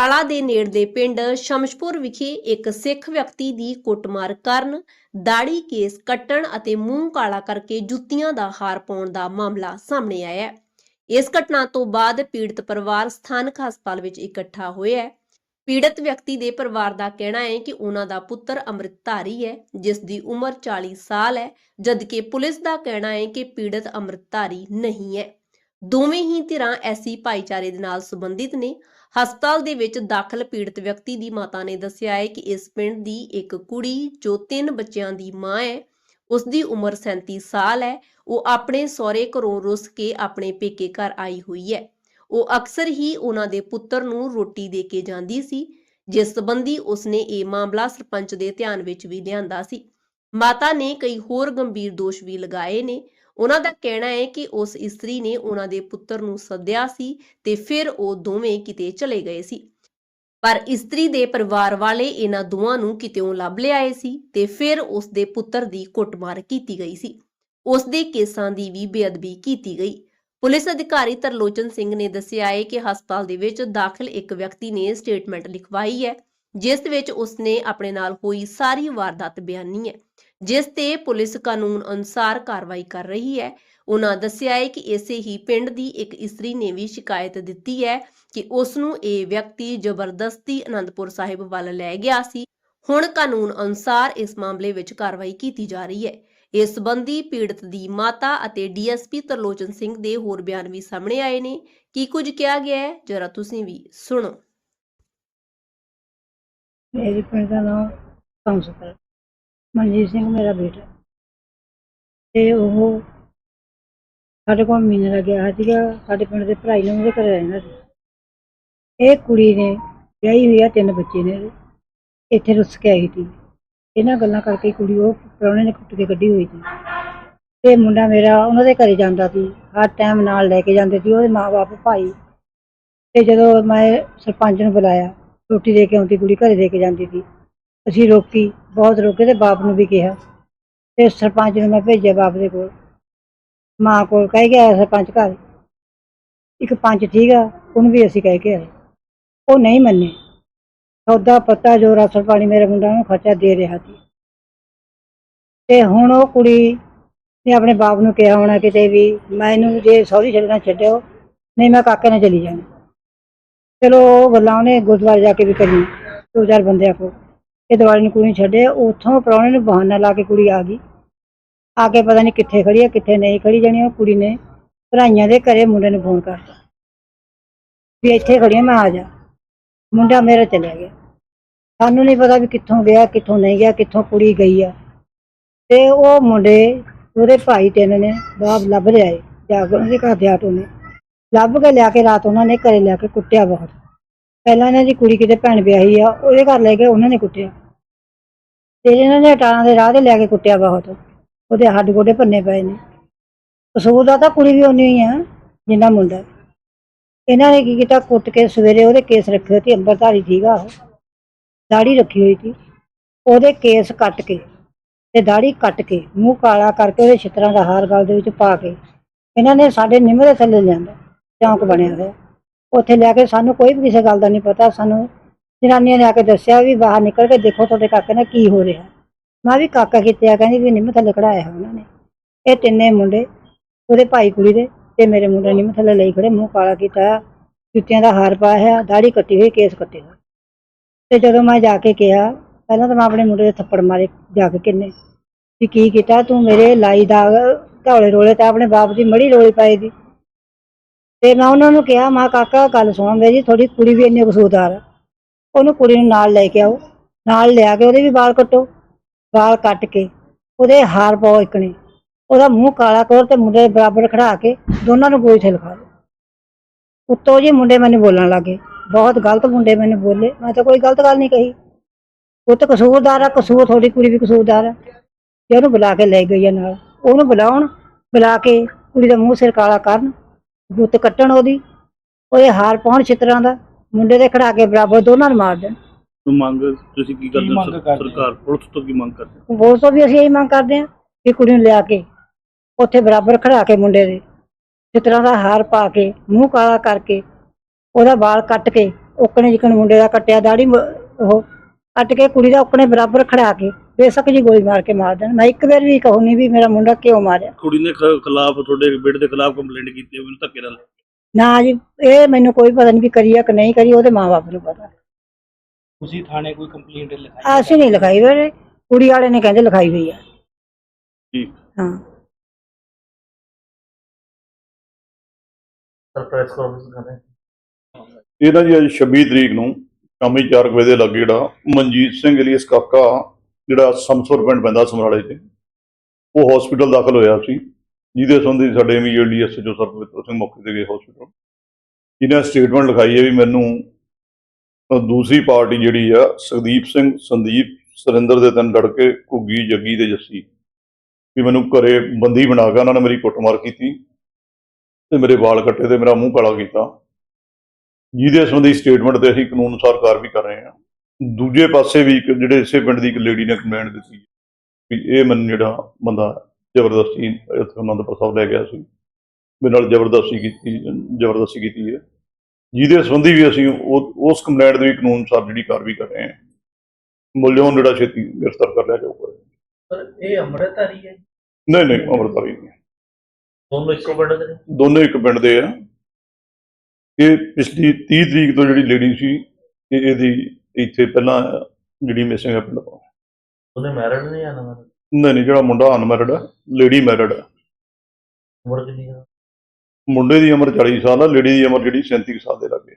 ਆਲਾ ਦੇ ਨੇੜਲੇ ਪਿੰਡ ਸ਼ਮਸ਼ਪੁਰ ਵਿਖੇ ਇੱਕ ਸਿੱਖ ਵਿਅਕਤੀ ਦੀ ਕੁੱਟਮਾਰ ਕਰਨ ਦਾੜੀ ਕੇਸ ਕੱਟਣ ਅਤੇ ਮੂੰਹ ਕਾਲਾ ਕਰਕੇ ਜੁੱਤੀਆਂ ਦਾ ਹਾਰ ਪਾਉਣ ਦਾ ਮਾਮਲਾ ਸਾਹਮਣੇ ਆਇਆ ਹੈ। ਇਸ ਘਟਨਾ ਤੋਂ ਬਾਅਦ ਪੀੜਤ ਪਰਿਵਾਰ ਸਥਾਨਕ ਹਸਪਤਾਲ ਵਿੱਚ ਇਕੱਠਾ ਹੋਇਆ ਹੈ। ਪੀੜਤ ਵਿਅਕਤੀ ਦੇ ਪਰਿਵਾਰ ਦਾ ਕਹਿਣਾ ਹੈ ਕਿ ਉਹਨਾਂ ਦਾ ਪੁੱਤਰ ਅੰਮ੍ਰਿਤਧਾਰੀ ਹੈ, ਜਿਸ ਦੀ ਉਮਰ 40 ਸਾਲ ਹੈ, ਜਦਕਿ ਪੁਲਿਸ ਦਾ ਕਹਿਣਾ ਹੈ ਕਿ ਪੀੜਤ ਅੰਮ੍ਰਿਤਧਾਰੀ ਨਹੀਂ ਹੈ। ਦੋਵੇਂ ਹੀ ਧਿਰਾਂ ਐਸੀ ਭਾਈਚਾਰੇ ਦੇ ਨਾਲ ਸੰਬੰਧਿਤ ਨੇ। ਹਸਪਤਾਲ ਦੇ ਵਿੱਚ ਦਾਖਲ ਪੀੜਤ ਵਿਅਕਤੀ ਦੀ ਮਾਤਾ ਨੇ ਦੱਸਿਆ ਹੈ ਕਿ ਇਸ ਪਿੰਡ ਦੀ ਇੱਕ ਕੁੜੀ ਜੋ ਤਿੰਨ ਬੱਚਿਆਂ ਦੀ ਮਾਂ ਹੈ ਉਸ ਦੀ ਉਮਰ 37 ਸਾਲ ਹੈ। ਉਹ ਆਪਣੇ ਸਹੁਰੇ ਘਰੋਂ ਰੁੱਸ ਕੇ ਆਪਣੇ ਪੇਕੇ ਘਰ ਆਈ ਹੋਈ ਹੈ। ਉਹ ਅਕਸਰ ਹੀ ਉਹਨਾਂ ਦੇ ਪੁੱਤਰ ਨੂੰ ਰੋਟੀ ਦੇ ਕੇ ਜਾਂਦੀ ਸੀ, ਜਿਸ ਸੰਬੰਧੀ ਉਸਨੇ ਇਹ ਮਾਮਲਾ ਸਰਪੰਚ ਦੇ ਧਿਆਨ ਵਿੱਚ ਵੀ ਲਿਆਂਦਾ ਸੀ। ਮਾਤਾ ਨੇ ਕਈ ਹੋਰ ਗੰਭੀਰ ਦੋਸ਼ ਵੀ ਲਗਾਏ ਨੇ। ਉਹਨਾਂ ਦਾ ਕਹਿਣਾ ਹੈ ਕਿ ਉਸ ਇਸਤਰੀ ਨੇ ਉਹਨਾਂ ਦੇ ਪੁੱਤਰ ਨੂੰ ਸੱਦਿਆ ਸੀ ਤੇ ਫਿਰ ਉਹ ਦੋਵੇਂ ਕਿਤੇ ਚਲੇ ਗਏ ਸੀ। ਪਰ ਇਸਤਰੀ ਦੇ ਪਰਿਵਾਰ ਵਾਲੇ ਇਹਨਾਂ ਦੋਵਾਂ ਨੂੰ ਕਿਤੇੋਂ ਲੱਭ ਲਿਆਏ ਸੀ ਤੇ ਫਿਰ ਉਸ ਦੇ ਪੁੱਤਰ ਦੀ ਕੁੱਟਮਾਰ ਕੀਤੀ ਗਈ ਸੀ। ਉਸ ਦੇ ਕੇਸਾਂ ਦੀ ਵੀ ਬੇਅਦਬੀ ਕੀਤੀ ਗਈ। ਪੁਲਿਸ ਅਧਿਕਾਰੀ ਤਰਲੋਚਨ ਸਿੰਘ ਨੇ ਦੱਸਿਆ ਹੈ ਕਿ ਹਸਪਤਾਲ ਦੇ ਵਿੱਚ ਦਾਖਲ ਇੱਕ ਵਿਅਕਤੀ ਨੇ ਸਟੇਟਮੈਂਟ ਲਿਖਵਾਈ ਹੈ। ਜਿਸ ਵਿੱਚ ਉਸਨੇ ਆਪਣੇ ਨਾਲ ਹੋਈ ਸਾਰੀ ਵਾਰਦਾਤ ਬਿਆਨੀ ਹੈ, ਜਿਸ ਤੇ ਪੁਲਿਸ ਕਾਨੂੰਨ ਅਨੁਸਾਰ ਕਾਰਵਾਈ ਕਰ ਰਹੀ ਹੈ। ਉਹਨਾਂ ਦੱਸਿਆ ਹੈ ਕਿ ਇਸੇ ਹੀ ਪਿੰਡ ਦੀ ਇੱਕ ਇਸਤਰੀ ਨੇ ਵੀ ਸ਼ਿਕਾਇਤ ਦਿੱਤੀ ਹੈ ਕਿ ਉਸ ਨੂੰ ਇਹ ਵਿਅਕਤੀ ਜ਼ਬਰਦਸਤੀ ਅਨੰਦਪੁਰ ਸਾਹਿਬ ਵੱਲ ਲੈ ਗਿਆ ਸੀ। ਹੁਣ ਕਾਨੂੰਨ ਅਨੁਸਾਰ ਇਸ ਮਾਮਲੇ ਵਿੱਚ ਕਾਰਵਾਈ ਕੀਤੀ ਜਾ ਰਹੀ ਹੈ। ਇਸ ਸੰਬੰਧੀ ਪੀੜਤ ਦੀ ਮਾਤਾ ਅਤੇ ਡੀਐਸਪੀ ਤਰਲੋਚਨ ਸਿੰਘ ਦੇ ਹੋਰ ਬਿਆਨ ਵੀ ਸਾਹਮਣੇ ਆਏ ਨੇ। ਕੀ ਕੁਝ ਕਿਹਾ ਗਿਆ ਹੈ? ਜਰਾ ਤੁਸੀਂ ਵੀ ਸੁਣੋ। ਮੇਰੇ ਪਿੰਡ ਦਾ ਨਾਮ ਕੌਂਸਲਰ ਮਨਜੀਤ ਸਿੰਘ ਮੇਰਾ ਬੇਟਾ। ਤੇ ਉਹ ਸਾਡੇ ਕੋਲ ਮਹੀਨੇ ਦਾ ਗਿਆ ਸੀਗਾ। ਸਾਡੇ ਪਿੰਡ ਦੇ ਭਰਾਈ ਨੂੰ ਉਹਦੇ ਘਰੇ ਰਹਿੰਦਾ ਸੀ। ਇਹ ਕੁੜੀ ਨੇ ਵਿਆਹੀ ਹੋਈ ਆ, ਤਿੰਨ ਬੱਚੇ ਨੇ। ਇਹਦੇ। ਇੱਥੇ ਰੁੱਸ ਕੇ ਆਈ ਸੀ। ਇਹਨਾਂ ਗੱਲਾਂ ਕਰਕੇ ਕੁੜੀ ਉਹ ਪ੍ਰਾਹੁਣੇ ਨੇ ਕੁੱਟ ਕੇ ਕੱਢੀ ਹੋਈ ਸੀ। ਤੇ ਮੁੰਡਾ ਮੇਰਾ ਉਹਨਾਂ ਦੇ ਘਰੇ ਜਾਂਦਾ ਸੀ। ਹਰ ਟਾਈਮ ਨਾਲ ਲੈ ਕੇ ਜਾਂਦੇ ਸੀ। ਉਹਦੇ ਮਾਪੇ ਭਾਈ। ਤੇ ਜਦੋਂ ਮੈਂ ਸਰਪੰਚ ਨੂੰ ਬੁਲਾਇਆ ਰੋਟੀ ਦੇ ਕੇ ਆਉਂਦੀ, ਕੁੜੀ ਘਰੇ ਦੇ ਕੇ ਜਾਂਦੀ ਸੀ। ਅਸੀਂ ਰੋਕੀ, ਬਹੁਤ ਰੋਕੇ ਤੇ ਬਾਪ ਨੂੰ ਵੀ ਕਿਹਾ। ਤੇ ਸਰਪੰਚ ਨੂੰ ਮੈਂ ਭੇਜਿਆ ਬਾਪ ਦੇ ਕੋਲ। ਮਾਂ ਕੋਲ ਕਹਿ ਗਿਆ ਸਰਪੰਚ ਘਰ। ਇੱਕ ਪੰਚ ਠੀਕ ਆ, ਉਹਨੂੰ ਵੀ ਅਸੀਂ ਕਹਿ ਕੇ ਆਏ। ਉਹ ਨਹੀਂ ਮੰਨੇ। ਸੌਦਾ ਪੱਤਾ ਜੋ ਰਸਲ ਪਾਣੀ ਮੇਰੇ ਮੁੰਡਾ ਨੂੰ ਖਰਚਾ ਦੇ ਰਿਹਾ ਸੀ। ਤੇ ਹੁਣ ਉਹ ਕੁੜੀ ਨੇ ਆਪਣੇ ਬਾਪ ਨੂੰ ਕਿਹਾ ਹੋਣਾ ਕਿਤੇ ਵੀ, ਮੈਨੂੰ ਜੇ ਸੌਰੀ ਛੱਡਣਾ ਛੱਡਿਓ, ਨਹੀਂ ਮੈਂ ਕਾਕੇ ਨਾਲ ਚਲੀ ਜਾਣਾ। ਚਲੋ ਉਹ ਗੱਲਾਂ ਉਹਨੇ ਗੁਰਦੁਆਰੇ ਜਾ ਕੇ ਵੀ ਕਰੀ, ਦੋ ਚਾਰ ਬੰਦਿਆਂ ਕੋਲ। ਇਹ ਦਿਵਾਲੀ ਨੂੰ ਕੁੜੀ ਨੂੰ ਛੱਡੇ ਉੱਥੋਂ ਪ੍ਰਾਹੁਣੇ ਨੂੰ ਬਹਾਨਾ ਲਾ ਕੇ ਕੁੜੀ ਆ ਗਈ। ਆ ਕੇ ਪਤਾ ਨਹੀਂ ਕਿੱਥੇ ਖੜੀ ਹੈ ਕਿੱਥੇ ਨਹੀਂ ਖੜੀ ਜਾਣੀ ਉਹ ਕੁੜੀ ਨੇ। ਭਰਾਈਆਂ ਦੇ ਘਰੇ ਮੁੰਡੇ ਨੂੰ ਫੋਨ ਕਰਤਾ। ਵੀ ਇੱਥੇ ਖੜੀ ਹਾਂ ਮੈਂ ਆ ਜਾ। ਮੁੰਡਾ ਮੇਰਾ ਚਲਿਆ ਗਿਆ। ਸਾਨੂੰ ਨਹੀਂ ਪਤਾ ਵੀ ਕਿੱਥੋਂ ਗਿਆ, ਕਿੱਥੋਂ ਨਹੀਂ ਗਿਆ, ਕਿੱਥੋਂ ਕੁੜੀ ਗਈ ਆ। ਤੇ ਉਹ ਮੁੰਡੇ, ਉਹਦੇ ਭਾਈ ਤਿੰਨ ਨੇ, ਬਾਪ ਲੱਭ ਲਿਆਏ ਜਾ ਕੇ ਉਹਦੇ ਘਰ ਦੇ ਆਟੋ ਨੇ। ਲੱਭ ਕੇ ਲਿਆ ਕੇ ਰਾਤ ਉਹਨਾਂ ਨੇ ਘਰੇ ਲਿਆ ਕੇ ਕੁੱਟਿਆ ਬਹੁਤ। ਪਹਿਲਾਂ ਇਹਨਾਂ ਦੀ ਕੁੜੀ ਕਿਤੇ ਭੈਣ ਵਿਆਹੀ ਆ, ਉਹਦੇ ਘਰ ਲੈ ਕੇ ਉਹਨਾਂ ਨੇ ਕੁੱਟਿਆ। ਤੇ ਇਹਨਾਂ ਨੇ ਟਾਣਾ ਦੇ ਰਾਹ ਤੇ ਲੈ ਕੇ ਕੁੱਟਿਆ ਬਹੁਤ। ਉਹਦੇ ਹੱਡ ਗੋਡੇ ਭੰਨੇ ਪਏ ਨੇ। ਕਸੂਰ ਦਾ ਤਾਂ ਕੁੜੀ ਵੀ ਉਨੀ ਹੀ ਆ, ਜਿੰਨਾ ਮੁੰਡਾ। ਇਹਨਾਂ ਨੇ ਕੀ ਕੀਤਾ, ਕੁੱਟ ਕੇ ਸਵੇਰੇ ਉਹਦੇ ਕੇਸ ਰੱਖੇ ਹੋਏ ਸੀ, ਅੰਬਰਧਾਰੀ ਸੀਗਾ ਉਹ। ਦਾੜੀ ਰੱਖੀ ਹੋਈ ਸੀ। ਉਹਦੇ ਕੇਸ ਕੱਟ ਕੇ ਤੇ ਦਾੜੀ ਕੱਟ ਕੇ ਮੂੰਹ ਕਾਲਾ ਕਰਕੇ ਉਹਦੇ ਛਿੱਤਰਾਂ ਦਾ ਹਾਰ ਗਲ ਦੇ ਵਿੱਚ ਪਾ ਕੇ ਇਹਨਾਂ ਨੇ ਸਾਡੇ ਨਿੰਮ ਥੱਲੇ ਲਿਆਂਦਾ। ਚੌਂਕ ਬਣਿਆ ਹੋਇਆ ਉੱਥੇ ਲਿਆ ਕੇ ਸਾਨੂੰ ਕੋਈ ਵੀ ਕਿਸੇ ਗੱਲ ਦਾ ਨਹੀਂ ਪਤਾ। ਸਾਨੂੰ ਜਨਾਨੀਆਂ ਨੇ ਆ ਕੇ ਦੱਸਿਆ ਵੀ ਬਾਹਰ ਨਿਕਲ ਕੇ ਦੇਖੋ ਤੁਹਾਡੇ ਕਾਕੇ ਨਾਲ ਕੀ ਹੋ ਰਿਹਾ। ਮੈਂ ਵੀ ਕਾਕਾ ਕਿਤੇ ਆ, ਕਹਿੰਦੀ ਵੀ ਨਿੰਮ ਥੱਲੇ ਕਢਾਇਆ ਹੈ ਉਹਨਾਂ ਨੇ। ਇਹ ਤਿੰਨੇ ਮੁੰਡੇ, ਉਹਦੇ ਭਾਈ ਕੁੜੀ ਦੇ ਤੇ ਮੇਰੇ ਮੁੰਡੇ ਨਿੰਮ ਥੱਲੇ ਲਈ ਖੜੇ, ਮੂੰਹ ਕਾਲਾ ਕੀਤਾ, ਜੁੱਤੀਆਂ ਦਾ ਹਾਰ ਪਾਇਆ ਹੈ ਦਾੜੀ ਕੱਟੀ ਹੋਈ, ਕੇਸ ਕੱਟੇ ਹੋਏ। ਤੇ ਜਦੋਂ ਮੈਂ ਜਾ ਕੇ ਕਿਹਾ, ਪਹਿਲਾਂ ਤਾਂ ਮੈਂ ਆਪਣੇ ਮੁੰਡੇ ਦੇ ਥੱਪੜ ਮਾਰੇ ਜਾ ਕੇ ਕਿੰਨੇ। ਵੀ ਕੀ ਕੀਤਾ, ਤੂੰ ਮੇਰੇ ਲਾਈ ਦਾ ਧੌਲੇ ਰੋਲੇ ਤਾਂ ਆਪਣੇ ਬਾਪ ਦੀ ਮੜੀ ਰੋਲੀ ਪਾਈ ਦੀ ਤੇ ਮੈਂ ਉਹਨਾਂ ਨੂੰ ਕਿਹਾ, ਮਾ ਕਾਕਾ, ਗੱਲ ਸੁਣੋ ਮੇਰੀ, ਤੁਹਾਡੀ ਕੁੜੀ ਵੀ ਇੰਨੀ ਕਸੂਰਦਾਰ ਆ। ਉਹਨੂੰ ਕੁੜੀ ਨੂੰ ਨਾਲ ਲੈ ਕੇ ਆਓ, ਨਾਲ ਲਿਆ ਕੇ ਉਹਦੇ ਵੀ ਵਾਲ ਕੱਟੋ, ਵਾਲ ਕੱਟ ਕੇ ਉਹਦੇ ਹਾਰ ਪਾਓ ਇਕਣੇ ਉਹਦਾ ਮੂੰਹ ਕਾਲਾ ਕਰੋ ਤੇ ਮੁੰਡੇ ਬਰਾਬਰ ਖੜਾ ਕੇ ਦੋਨਾਂ ਨੂੰ ਗੋਈ ਤੇ ਲਿਖਾ ਦਿਓ ਉੱਤੋਂ ਜੀ ਮੁੰਡੇ ਮੈਨੂੰ ਬੋਲਣ ਲੱਗੇ। ਬਹੁਤ ਗਲਤ ਮੁੰਡੇ ਮੈਨੂੰ ਬੋਲੇ। ਮੈਂ ਤਾਂ ਕੋਈ ਗਲਤ ਗੱਲ ਨਹੀਂ ਕਹੀ। ਉਹ ਤਾਂ ਕਸੂਰਦਾਰ ਆ, ਕਸੂਰ ਤੁਹਾਡੀ ਕੁੜੀ ਵੀ ਕਸੂਰਦਾਰ ਆ। ਤੇ ਉਹਨੂੰ ਬੁਲਾ ਕੇ ਲੈ ਗਈ ਆ ਨਾਲ, ਉਹਨੂੰ ਬੁਲਾਉਣ, ਬੁਲਾ ਕੇ ਕੁੜੀ ਦਾ ਮੂੰਹ ਸਿਰ ਕਾਲਾ ਕਰਨ ਗੁੱਤ ਕੱਟਣ ਉਹਦੀ ਉਹਦੇ ਹਾਰ ਪਾਉਣ ਛਿੱਤਰਾਂ ਦਾ ਮੁੰਡੇ ਦੇ ਖੜਾ ਕੇ ਬਰਾਬਰ ਦੋਨਾਂ ਨੂੰ ਮਾਰ ਦੇਣ ਨੂੰ ਮੰਗ ਤੁਸੀਂ ਕੀ ਕਰਦੇ ਹੋ ਮੰਗ ਕਰਦੇ? ਸਰਕਾਰ ਪੁਲਿਸ ਤੋਂ ਕੀ ਮੰਗ ਕਰਦੇ ਹੋ? ਬੋਲ ਤੋਂ ਵੀ ਅਸੀਂ ਇਹੀ ਮੰਗ ਕਰਦੇ ਹਾਂ ਕਿ ਕੁੜੀ ਨੂੰ ਲਿਆ ਕੇ ਉੱਥੇ ਬਰਾਬਰ ਖੜਾ ਕੇ ਮੁੰਡੇ ਦੇ ਛਿੱਤਰਾਂ ਦਾ ਹਾਰ ਪਾ ਕੇ ਮੂੰਹ ਕਾਲਾ ਕਰਕੇ ਉਹਦਾ ਵਾਲ ਕੱਟ ਕੇ ਓਕਣੇ ਜਿਕਣ ਮੁੰਡੇ ਦਾ ਕੱਟਿਆ ਦਾੜੀ ਉਹ ਕੱਟ ਕੇ ਕੁੜੀ ਦਾ ਓਕਣੇ ਬਰਾਬਰ ਖੜਾ ਕੇ ਬੇਸ਼ੱਕ ਜੀ ਗੋਲੀ ਮਾਰ ਕੇ ਮਾਰ ਦੇਣ। ਮੈਂ ਇੱਕ ਵਾਰ ਵੀ ਕਹੂ ਨਹੀਂ ਵੀ ਮੇਰਾ ਮੁੰਡਾ ਕਿਉਂ ਮਾਰਿਆ। ਕੁੜੀ ਨੇ ਖ- ਖਿਲਾਫ ਤੁਹਾਡੇ ਬੇਟੇ ਦੇ ਖਿਲਾਫ ਕੰਪਲੇਂਟ ਕੀਤੀ ਹੈ ਮੈਨੂੰ ਧੱਕੇ ਨਾਲ। ਨਾ ਜੀ ਇਹ ਮੈਨੂੰ ਕੋਈ ਪਤਾ ਨਹੀਂ ਵੀ ਕਰੀ ਆ ਕਿ ਨਹੀਂ ਕਰੀ ਉਹਦੇ ਮਾਪੇ ਨੂੰ ਪਤਾ। ਤੁਸੀਂ ਥਾਣੇ ਕੋਈ ਕੰਪਲੇਂਟ ਲਿਖਾਈ? ਅਸੀਂ ਨਹੀਂ ਲਿਖਾਈ ਵੇ ਕੁੜੀ ਵਾਲੇ ਨੇ ਕਹਿੰਦੇ ਲਿਖਾਈ ਹੋਈ ਆ। ਠੀਕ। ਹਾਂ। ਸਰਪ੍ਰਾਈਜ਼ ਕਾਨਫਰੰਸ ਕਰ ਰਹੇ ਇਹ ਨਾ ਜੀ ਅੱਜ 26 ਤਰੀਕ ਨੂੰ ਸ਼ਾਮੀ 4 ਵਜੇ ਦੇ ਲੱਗੇ ਜਿਹੜਾ ਮਨਜੀਤ ਸਿੰਘ ਏਲੀਅਸ ਕਾਕਾ ਜਿਹੜਾ ਸਮਸੁਰ ਪਿੰਡ ਪੈਂਦਾ ਸਮਰਾਲੇ ਤੇ ਉਹ ਹਸਪੀਟਲ ਦਾਖਲ ਹੋਇਆ ਸੀ। ਜਿਹਦੇ ਸੰਬੰਧੀ ਸਾਡੇ ਇਮੀਡੀਏਟਲੀ ਐਸਐਚਓ ਸਰਪਿੱਤਰ ਸਿੰਘ ਮੌਕੇ ਤੇ ਗਏ ਹਸਪੀਟਲ ਜਿਹਨੇ ਸਟੇਟਮੈਂਟ ਲਿਖਾਈ ਹੈ ਵੀ ਮੈਨੂੰ ਦੂਸਰੀ ਪਾਰਟੀ ਜਿਹੜੀ ਆ, ਸੁਖਦੀਪ ਸਿੰਘ, ਸੰਦੀਪ, ਸੁਰਿੰਦਰ ਦੇ ਤਿੰਨ ਲੜਕੇ, ਘੁੱਗੀ, ਜੱਗੀ ਤੇ ਜੱਸੀ, ਵੀ ਮੈਨੂੰ ਘਰੇ ਬੰਦੀ ਬਣਾ ਕੇ ਉਹਨਾਂ ਨੇ ਮੇਰੀ ਕੁੱਟਮਾਰ ਕੀਤੀ ਤੇ ਮੇਰੇ ਵਾਲ ਕੱਟੇ ਤੇ ਮੇਰਾ ਮੂੰਹ ਕਾਲਾ ਕੀਤਾ। ਜਿਹਦੇ ਸੰਬੰਧੀ ਸਟੇਟਮੈਂਟ ਤੇ ਅਸੀਂ ਕਾਨੂੰਨ ਅਨੁਸਾਰ ਕਾਰਵਾਈ ਕਰ ਰਹੇ ਹਾਂ। ਦੂਜੇ ਪਾਸੇ ਵੀ ਇੱਕ ਜਿਹੜੇ ਇਸੇ ਪਿੰਡ ਦੀ ਇੱਕ ਲੇਡੀ ਨੇ ਕੰਪਲੇਂਟ ਦਿੱਤੀ ਵੀ ਇਹ ਮੈਨੂੰ ਜਿਹੜਾ ਬੰਦਾ ਜ਼ਬਰਦਸਤੀ ਇੱਥੇ ਉਹਨਾਂ ਦਾ ਪ੍ਰਸਵ ਲੈ ਗਿਆ ਸੀ। ਮੇਰੇ ਨਾਲ ਜ਼ਬਰਦਸਤੀ ਕੀਤੀ ਜ਼ਬਰਦਸਤੀ ਕੀਤੀ ਹੈ। ਜਿਹਦੇ ਸੰਬੰਧੀ ਵੀ ਅਸੀਂ ਉਸ ਕੰਪਲੇਂਟ ਦੇ ਵੀ ਕਾਨੂੰਨ ਅਨੁਸਾਰ ਜਿਹੜੀ ਕਾਰਵਾਈ ਕਰ ਰਹੇ ਹਾਂ ਮੁਲਜ਼ਮ ਜਿਹੜਾ ਛੇਤੀ ਗ੍ਰਿਫਤਾਰ ਕਰ ਲਿਆ ਜਾਊਗਾ। ਸਰ ਇਹ ਅੰਮ੍ਰਿਤਧਾਰੀ ਹੈ? ਨਹੀਂ ਨਹੀਂ ਅਮਰਤਾਰੀ ਨਹੀਂ ਦੋਨੋਂ ਇੱਕੋ ਪਿੰਡ ਦੇ ਦੋਨੇ ਇੱਕ ਪਿੰਡ ਦੇ ਆ। ਇਹ ਪਿਛਲੀ 30 ਤਰੀਕ ਤੋਂ ਜਿਹੜੀ ਲੇਡੀ ਸੀ ਇਹ ਇਹਦੀ ਇੱਥੇ ਪਹਿਲਾਂ ਜਿਹੜੀ ਮਿਸਿੰਗ ਹੈ ਪਿੰਡ ਤੋਂ। ਉਹਨੇ ਮੈਰਿਡ ਨਹੀਂ ਆਣਾ ਮਤਲਬ ਨਹੀਂ ਨਹੀਂ ਜਿਹੜਾ ਮੁੰਡਾ ਅਨਮੈਰਿਡ ਹੈ ਲੇਡੀ ਮੈਰਿਡ ਹੈ ਉਮਰ ਕਿੰਨੀ ਹੈ ਮੁੰਡੇ ਦੀ ਉਮਰ 40 ਸਾਲ ਹੈ ਲੇਡੀ ਦੀ ਉਮਰ ਜਿਹੜੀ 37 ਕੁ ਸਾਲ ਦੇ ਲੱਗੇ